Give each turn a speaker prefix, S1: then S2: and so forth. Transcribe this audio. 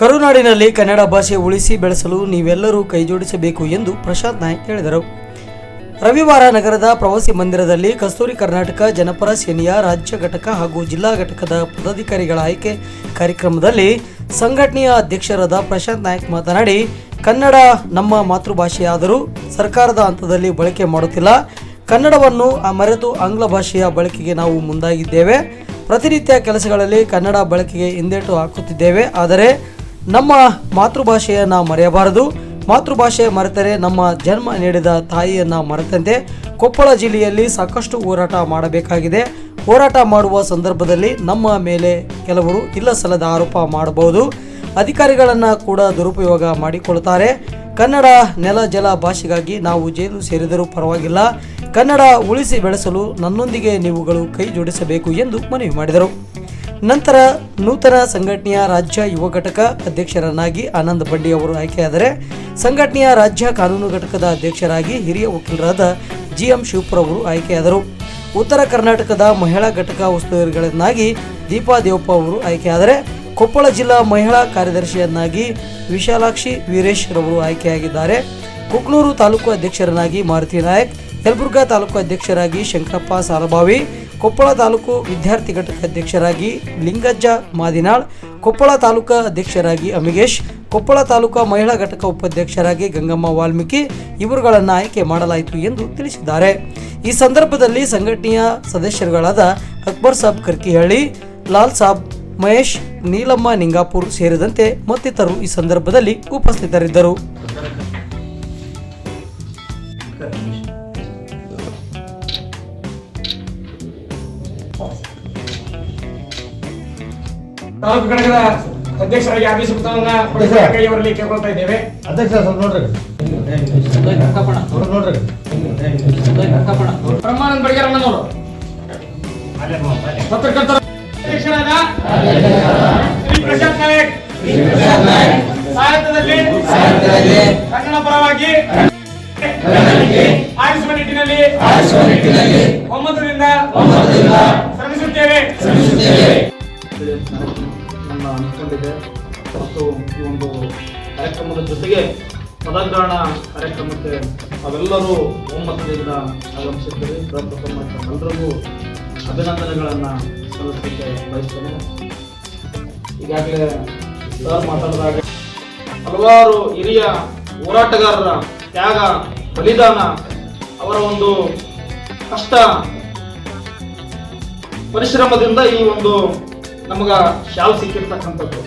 S1: ಕರುನಾಡಿನಲ್ಲಿ ಕನ್ನಡ ಭಾಷೆ ಉಳಿಸಿ ಬೆಳೆಸಲು ನೀವೆಲ್ಲರೂ ಕೈಜೋಡಿಸಬೇಕು ಎಂದು ಪ್ರಶಾಂತ್ ನಾಯ್ಕ್ ಹೇಳಿದರು. ರವಿವಾರ ನಗರದ ಪ್ರವಾಸಿ ಮಂದಿರದಲ್ಲಿ ಕಸ್ತೂರಿ ಕರ್ನಾಟಕ ಜನಪರ ಸೇನೆಯ ರಾಜ್ಯ ಘಟಕ ಹಾಗೂ ಜಿಲ್ಲಾ ಘಟಕದ ಪದಾಧಿಕಾರಿಗಳ ಆಯ್ಕೆ ಕಾರ್ಯಕ್ರಮದಲ್ಲಿ ಸಂಘಟನೆಯ ಅಧ್ಯಕ್ಷರಾದ ಪ್ರಶಾಂತ್ ನಾಯ್ಕ್ ಮಾತನಾಡಿ, ಕನ್ನಡ ನಮ್ಮ ಮಾತೃಭಾಷೆಯಾದರೂ ಸರ್ಕಾರದ ಹಂತದಲ್ಲಿ ಬಳಕೆ ಮಾಡುತ್ತಿಲ್ಲ. ಕನ್ನಡವನ್ನು ಮರೆತು ಆಂಗ್ಲ ಭಾಷೆಯ ಬಳಕೆಗೆ ನಾವು ಮುಂದಾಗಿದ್ದೇವೆ. ಪ್ರತಿನಿತ್ಯ ಕೆಲಸಗಳಲ್ಲಿ ಕನ್ನಡ ಬಳಕೆಗೆ ಹಿಂದೇಟು ಹಾಕುತ್ತಿದ್ದೇವೆ. ಆದರೆ ನಮ್ಮ ಮಾತೃಭಾಷೆಯನ್ನು ಮರೆಯಬಾರದು. ಮಾತೃಭಾಷೆ ಮರೆತರೆ ನಮ್ಮ ಜನ್ಮ ನೀಡಿದ ತಾಯಿಯನ್ನು ಮರೆತಂತೆ ಕೊಪ್ಪಳ ಜಿಲ್ಲೆಯಲ್ಲಿ ಸಾಕಷ್ಟು ಹೋರಾಟ ಮಾಡಬೇಕಾಗಿದೆ. ಹೋರಾಟ ಮಾಡುವ ಸಂದರ್ಭದಲ್ಲಿ ನಮ್ಮ ಮೇಲೆ ಕೆಲವರು ಇಲ್ಲ ಸಲ್ಲದ ಆರೋಪ ಮಾಡಬಹುದು. ಅಧಿಕಾರಿಗಳನ್ನು ಕೂಡ ದುರುಪಯೋಗ ಮಾಡಿಕೊಳ್ಳುತ್ತಾರೆ ಕನ್ನಡ ನೆಲ ಜಲ ಭಾಷೆಗಾಗಿ ನಾವು ಜೈಲು ಸೇರಿದರೂ ಪರವಾಗಿಲ್ಲ. ಕನ್ನಡ ಉಳಿಸಿ ಬೆಳೆಸಲು ನನ್ನೊಂದಿಗೆ ನೀವುಗಳು ಕೈ ಜೋಡಿಸಬೇಕು ಎಂದು ಮನವಿ ಮಾಡಿದರು. ನಂತರ ನೂತನ ಸಂಘಟನೆಯ ರಾಜ್ಯ ಯುವ ಘಟಕ ಅಧ್ಯಕ್ಷರನ್ನಾಗಿ ಆನಂದ್ ಬಂಡಿ ಅವರು ಆಯ್ಕೆಯಾದರೆ ಸಂಘಟನೆಯ ರಾಜ್ಯ ಕಾನೂನು ಘಟಕದ ಅಧ್ಯಕ್ಷರಾಗಿ ಹಿರಿಯ ವಕೀಲರಾದ ಜಿ ಎಂ ಶಿವಪುರ ಅವರು ಆಯ್ಕೆಯಾದರು. ಉತ್ತರ ಕರ್ನಾಟಕದ ಮಹಿಳಾ ಘಟಕ ಉಸ್ತುವಾರಿಗಳನ್ನಾಗಿ ದೀಪಾ ದೇವಪ್ಪ ಅವರು ಆಯ್ಕೆಯಾದರೆ ಕೊಪ್ಪಳ ಜಿಲ್ಲಾ ಮಹಿಳಾ ಕಾರ್ಯದರ್ಶಿಯನ್ನಾಗಿ ವಿಶಾಲಾಕ್ಷಿ ವೀರೇಶ್ ರವರು ಆಯ್ಕೆಯಾಗಿದ್ದಾರೆ. ಕುಕ್ನೂರು ತಾಲೂಕು ಅಧ್ಯಕ್ಷರನ್ನಾಗಿ ಮಾರುತಿ ನಾಯಕ್ ಯಲಬುರ್ಗಾ ತಾಲೂಕು ಅಧ್ಯಕ್ಷರಾಗಿ ಶಂಕರಪ್ಪ ಸಾಲಭಾವಿ ಕೊಪ್ಪಳ ತಾಲೂಕು ವಿದ್ಯಾರ್ಥಿ ಘಟಕ ಅಧ್ಯಕ್ಷರಾಗಿ ಲಿಂಗಜ್ಜ ಮಾದಿನಾಳ್, ಕೊಪ್ಪಳ ತಾಲೂಕು ಅಧ್ಯಕ್ಷರಾಗಿ ಅಮಿಗೇಶ್, ಕೊಪ್ಪಳ ತಾಲೂಕು ಮಹಿಳಾ ಘಟಕ ಉಪಾಧ್ಯಕ್ಷರಾಗಿ ಗಂಗಮ್ಮ ವಾಲ್ಮೀಕಿ ಇವರುಗಳನ್ನು ಆಯ್ಕೆ ಮಾಡಲಾಯಿತು ಎಂದು ತಿಳಿಸಿದ್ದಾರೆ. ಈ ಸಂದರ್ಭದಲ್ಲಿ ಸಂಘಟನೆಯ ಸದಸ್ಯರುಗಳಾದ ಅಕ್ಬರ್ ಸಾಬ್ ಕರ್ಕಿಹಳ್ಳಿ, ಲಾಲ್ ಸಾಬ್ ಮಹೇಶ್, ನೀಲಮ್ಮ ನಿಂಗಾಪುರ್ ಸೇರಿದಂತೆ ಮತ್ತಿತರರು ಈ ಸಂದರ್ಭದಲ್ಲಿ ಉಪಸ್ಥಿತರಿದ್ದರು.
S2: ತಾಲೂಕು ಘಟಕದ ಅಧ್ಯಕ್ಷರಾಗಿ ಆದೇಶಪತ್ರವನ್ನ ಕೈಯವರಲ್ಲಿ ಕೇಳ್ಕೊಳ್ತಾ ಇದ್ದೇವೆ.
S3: ಅಧ್ಯಕ್ಷ ಸ್ವಲ್ಪ ನೋಡ್ರಿ. ನೋಡ್ರಿ
S2: ಬ್ರಹ್ಮಾನಂದ ಬಡಿಗೇರಣ್ಣನವರು ಪತ್ರಕರ್ತರ ಅಧ್ಯಕ್ಷರಾದ ಶ್ರೀ ಪ್ರಶಾಂತ್ ನಾಯಕ್. ಸಾಹಿತ್ಯದಲ್ಲಿ ಕನ್ನಡ ಪರವಾಗಿ ಆರಿಸುವ ನಿಟ್ಟಿನಲ್ಲಿ ಒಮ್ಮತದಿಂದ
S4: ಅಂತೇಳಿ ನನ್ನ ಅನ್ಕೊಂಡಿದೆ ಮತ್ತು ಈ ಒಂದು ಕಾರ್ಯಕ್ರಮದ ಜೊತೆಗೆ ಪದಗ್ರಹಣ ಕಾರ್ಯಕ್ರಮಕ್ಕೆ ಅವೆಲ್ಲರೂ ಒಮ್ಮತದಿಂದ ಆಗಮಿಸಿದ್ದೀರಿ ಪ್ರಪ್ರಥಮ ಎಲ್ಲರಿಗೂ ಅಭಿನಂದನೆಗಳನ್ನು ಸಲ್ಲಿಸಲಿಕ್ಕೆ ಬಯಸ್ತೇನೆ. ಈಗಾಗಲೇ ಸರ್ ಮಾತಾಡಿದಾಗ ಹಲವಾರು ಹಿರಿಯ ಹೋರಾಟಗಾರರ ತ್ಯಾಗ, ಬಲಿದಾನ ಅವರ ಒಂದು ಕಷ್ಟ ಪರಿಶ್ರಮದಿಂದ ಈ ಒಂದು ನಮಗ ಶಾಲ್ ಸಿಕ್ಕಿರ್ತಕ್ಕಂಥದ್ದು.